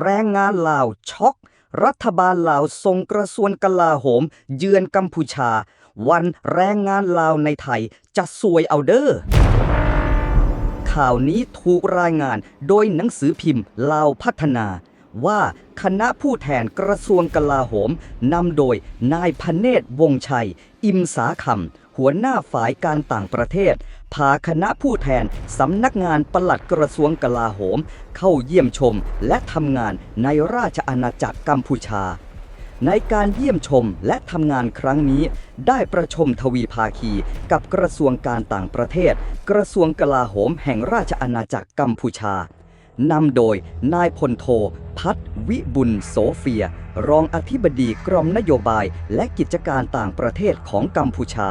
แรงงานลาวช็อก รัฐบาลลาวส่งกระทรวงกลาโหม เยือนกัมพูชา วันแรงงานลาวในไทยจะสวยเอาเด้อข่าวนี้ถูกรายงานโดยหนังสือพิมพ์ลาวพัฒนา ว่าคณะผู้แทนกระทรวงกลาโหมนำโดยนายพเนศวงชัย อิมสาคำหัวหน้าฝ่ายการต่างประเทศ พาคณะผู้แทนสำนักงานปลัดกระทรวงกลาโหม เข้าเยี่ยมชมและทำงานในราชอาณาจักรกัมพูชา ในการเยี่ยมชมและทำงานครั้งนี้ ได้ประชมทวีภาคีกับกระทรวงการต่างประเทศ กระทรวงกลาโหมแห่งราชอาณาจักรกัมพูชานำโดยนายพลโท พัฒวิบุญโสเฟีย รองอธิบดีกรมนโยบายและกิจการต่างประเทศของกัมพูชา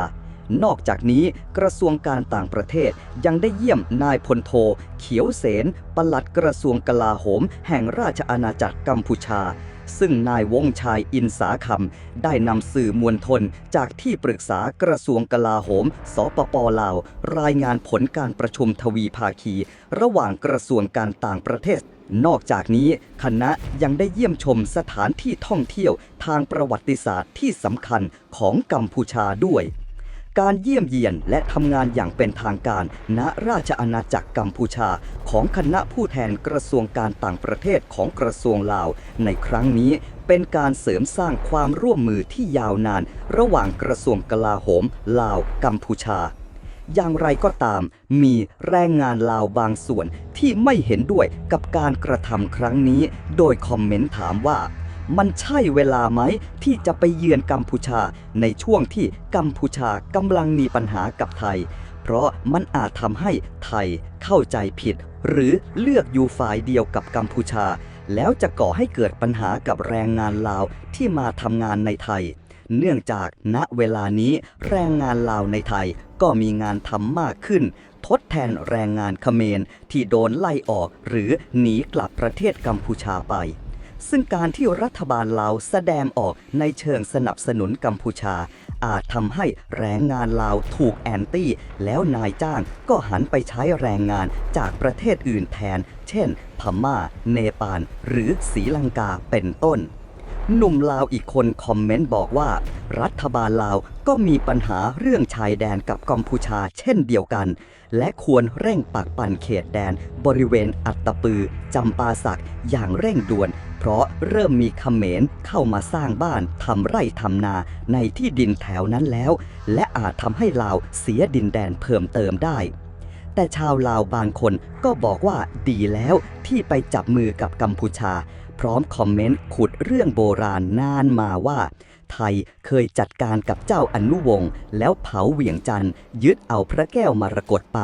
นอกจากนี้กระทรวงการต่างประเทศยังได้เยี่ยมนายพลโท เขียวเสนปลัดกระทรวงกลาโหม แห่งราชอาณาจักรกัมพูชา ซึ่งนายวงชายอินสาคำได้นำสื่อมวลชนจากที่ปรึกษากระทรวงกลาโหม สปปลาว รายงานผลการประชุมทวีภาคี ระหว่างกระทรวงการต่างประเทศนอกจากนี้คณะยังได้เยี่ยมชมสถานที่ท่องเที่ยวทางประวัติศาสตร์ที่สำคัญของกัมพูชาด้วย การเยี่ยมเยียนและทำงานอย่างเป็นทางการ ณราชอาณาจักรกัมพูชา ของคณะผู้แทนกระทรวงการต่างประเทศของกระทรวงลาว ในครั้งนี้เป็นการเสริมสร้างความร่วมมือที่ยาวนาน ระหว่างกระทรวงกลาโหม ลาว กัมพูชา อย่างไรก็ตาม มีแรงงานลาวบางส่วนที่ไม่เห็นด้วยกับการกระทำครั้งนี้ โดยคอมเมนต์ถามว่า มันใช่เวลาไหมที่จะไปเยือนกัมพูชาในช่วงที่กัมพูชากำลังมีปัญหากับไทย เพราะมันอาจทำให้ไทยเข้าใจผิด หรือเลือกอยู่ฝ่ายเดียวกับกัมพูชา แล้วจะก่อให้เกิดปัญหากับแรงงานลาวที่มาทำงานในไทย เนื่องจากณเวลานี้แรงงานลาวในไทยก็มีงานทำมากขึ้นทดแทนแรงงานเขมรที่โดนไล่ออกหรือหนีกลับประเทศกัมพูชาไป ซึ่งการที่รัฐบาลลาวแสดงออกในเชิงสนับสนุนกัมพูชา อาจทำให้แรงงานลาวถูกแอนตี้ แล้วนายจ้างก็หันไปใช้แรงงานจากประเทศอื่นแทน เช่น พม่า เนปาล หรือศรีลังกาเป็นต้น หนุ่มลาวอีกคนคอมเมนต์บอกว่า รัฐบาลลาวก็มีปัญหาเรื่องชายแดนกับกัมพูชาเช่นเดียวกัน และควรเร่งปักปันเขตแดน บริเวณอัตตปือจำปาสักอย่างเร่งด่วน เพราะเริ่มมีเขมรเข้ามาสร้างบ้านทำไร่ทำนาในที่ดินแถวนั้นแล้ว และอาจทำให้ลาวเสียดินแดนเพิ่มเติมได้แต่ชาวลาวบางคนก็บอกว่าดีแล้วที่ไปจับมือกับกัมพูชา ร้อมคอมเมนต์ขุดเรื่องโบราณนานมาว่า ไทยเคยจัดการกับเจ้าอนุวงศ์แล้วเผาเหวี่ยงจันทร์ยึดเอาพระแก้วมรกตไป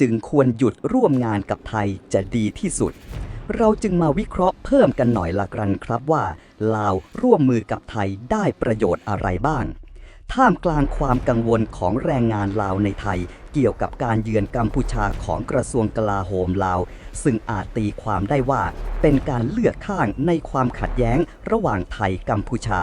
จึงควรหยุดร่วมงานกับไทยจะดีที่สุด เราจึงมาวิเคราะห์เพิ่มกันหน่อยละกันครับว่า ลาวร่วมมือกับไทยได้ประโยชน์อะไรบ้างท่ามกลางความกังวลของแรงงานลาวในไทย เกี่ยวกับการเยือนกัมพูชาของกระทรวงกลาโหมลาว ซึ่งอาจตีความได้ว่า เป็นการเลือกข้างในความขัดแย้งระหว่างไทยกัมพูชา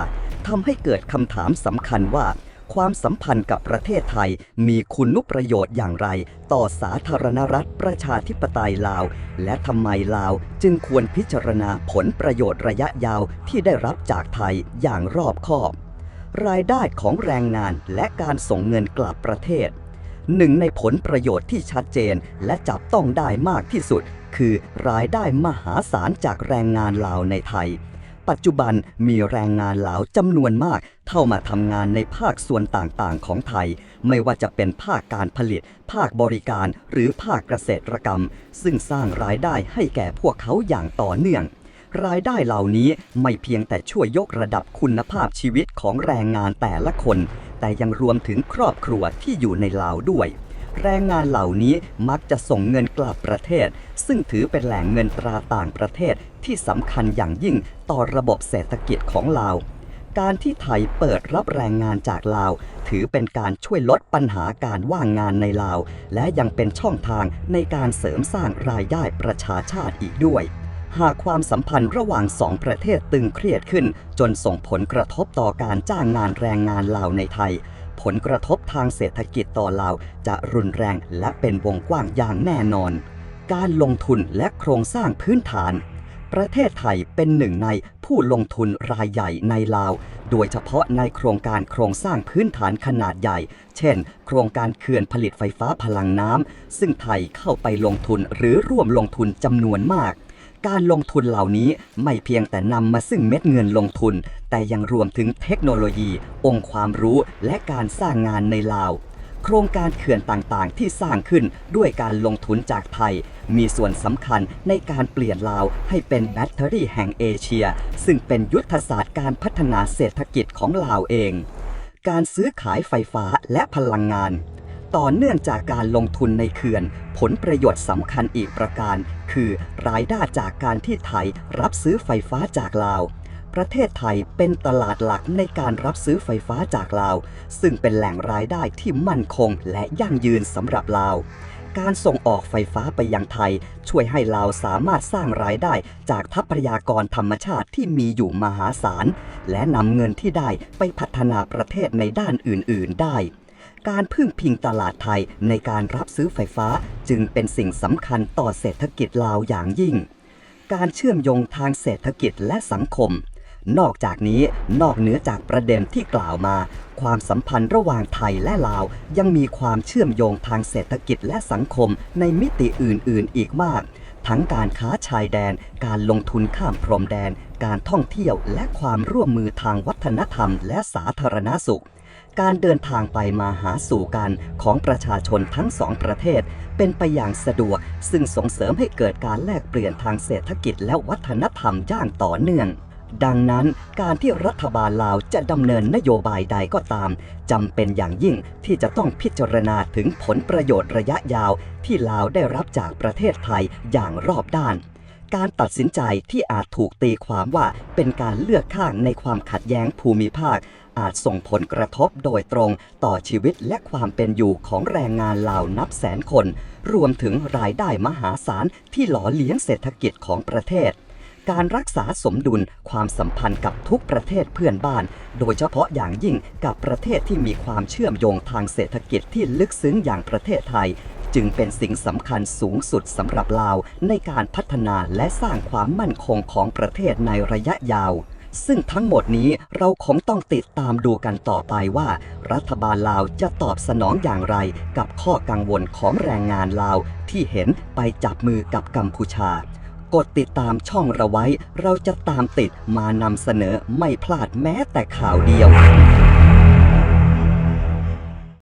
ทำให้เกิดคำถามสำคัญว่าความสัมพันธ์กับประเทศไทยมีคุณุประโยชน์อย่างไร ต่อสาธารณรัฐประชาธิปไตยลาว และทำไมลาวจึงควรพิจารณาผลประโยชน์ระยะยาวที่ได้รับจากไทยอย่างรอบคอบ รายได้ของแรงงานและการส่งเงินกลับประเทศ หนึ่งในผลประโยชน์ที่ชัดเจนและจับต้องได้มากที่สุด คือรายได้มหาศาลจากแรงงานลาวในไทย ปัจจุบันมีแรงงานลาวจำนวนมาก เข้ามาทำงานในภาคส่วนต่างๆ ของไทย ไม่ว่าจะเป็นภาคการผลิต ภาคบริการ หรือภาคเกษตรกรรม ซึ่งสร้างรายได้ให้แก่พวกเขาอย่างต่อเนื่องรายได้เหล่านี้ไม่เพียงแต่ช่วยยกระดับคุณภาพชีวิตของแรงงานแต่ละคน แต่ยังรวมถึงครอบครัวที่อยู่ในลาวด้วย แรงงานเหล่านี้มักจะส่งเงินกลับประเทศ ซึ่งถือเป็นแหล่งเงินตราต่างประเทศที่สำคัญอย่างยิ่งต่อระบบเศรษฐกิจของลาวการที่ไทยเปิดรับแรงงานจากลาว ถือเป็นการช่วยลดปัญหาการว่างงานในลาว และยังเป็นช่องทางในการเสริมสร้างรายได้ประชาชาติอีกด้วย หากความสัมพันธ์ระหว่างสองประเทศตึงเครียดขึ้น จนส่งผลกระทบต่อการจ้างงานแรงงานลาวในไทย ผลกระทบทางเศรษฐกิจต่อลาวจะรุนแรงและเป็นวงกว้างอย่างแน่นอน การลงทุนและโครงสร้างพื้นฐาน ประเทศไทยเป็นหนึ่งในผู้ลงทุนรายใหญ่ในลาว โดยเฉพาะในโครงการโครงสร้างพื้นฐานขนาดใหญ่ เช่น โครงการเขื่อนผลิตไฟฟ้าพลังน้ำซึ่งไทยเข้าไปลงทุนหรือร่วมลงทุนจำนวนมาก การลงทุนเหล่านี้ไม่เพียงแต่นำมาซึ่งเม็ดเงินลงทุน แต่ยังรวมถึงเทคโนโลยี องค์ความรู้และการสร้างงานในลาว โครงการเขื่อนต่างๆ ที่สร้างขึ้นด้วยการลงทุนจากไทย มีส่วนสำคัญในการเปลี่ยนลาวให้เป็นแบตเตอรี่แห่งเอเชีย ซึ่งเป็นยุทธศาสตร์การพัฒนาเศรษฐกิจของลาวเอง การซื้อขายไฟฟ้าและพลังงาน ต่อเนื่องจากการลงทุนในเขื่อน ผลประโยชน์สำคัญอีกประการ คือรายได้จากการที่ไทยรับซื้อไฟฟ้าจากลาว ประเทศไทยเป็นตลาดหลักในการรับซื้อไฟฟ้าจากลาว ซึ่งเป็นแหล่งรายได้ที่มั่นคงและยั่งยืนสำหรับลาวการส่งออกไฟฟ้าไปยังไทย ช่วยให้ลาวสามารถสร้างรายได้จากทรัพยากรธรรมชาติที่มีอยู่มหาศาล และนำเงินที่ได้ไปพัฒนาประเทศในด้านอื่น ๆ ได้ การพึ่งพิงตลาดไทยในการรับซื้อไฟฟ้าจึงเป็นสิ่งสำคัญต่อเศรษฐกิจลาวอย่างยิ่ง การเชื่อมโยงทางเศรษฐกิจและสังคม นอกจากนี้นอกเหนือจากประเด็นที่กล่าวมา ความสัมพันธ์ระหว่างไทยและลาว ยังมีความเชื่อมโยงทางเศรษฐกิจและสังคมในมิติอื่น ๆ อีกมาก ทั้งการค้าชายแดน การลงทุนข้ามพรมแดน การท่องเที่ยวและความร่วมมือทางวัฒนธรรมและสาธารณสุข การเดินทางไปมาหาสู่กันของประชาชนทั้งสองประเทศ เป็นไปอย่างสะดวก ซึ่งส่งเสริมให้เกิดการแลกเปลี่ยนทางเศรษฐกิจและวัฒนธรรมอย่างต่อเนื่องดังนั้นการที่รัฐบาลลาวจะดำเนินนโยบายใดก็ตามจำเป็นอย่างยิ่งที่จะต้องพิจารณาถึงผลประโยชน์ระยะยาว ที่ลาวได้รับจากประเทศไทยอย่างรอบด้าน การตัดสินใจที่อาจถูกตีความว่าเป็นการเลือกข้างในความขัดแย้งภูมิภาค อาจส่งผลกระทบโดยตรงต่อชีวิตและความเป็นอยู่ของแรงงานลาวนับแสนคน รวมถึงรายได้มหาศาลที่หล่อเลี้ยงเศรษฐกิจของประเทศการรักษาสมดุลความสัมพันธ์กับทุกประเทศเพื่อนบ้าน โดยเฉพาะอย่างยิ่งกับประเทศที่มีความเชื่อมโยงทางเศรษฐกิจที่ลึกซึ้งอย่างประเทศไทย จึงเป็นสิ่งสำคัญสูงสุดสำหรับลาวในการพัฒนาและสร้างความมั่นคงของประเทศในระยะยาว ซึ่งทั้งหมดนี้เราคงต้องติดตามดูกันต่อไปว่า รัฐบาลลาวจะตอบสนองอย่างไร กับข้อกังวลของแรงงานลาวที่เห็นไปจับมือกับกัมพูชากดติดตามช่องเราไว้ เราจะตามติดมานำเสนอไม่พลาดแม้แต่ข่าวเดียว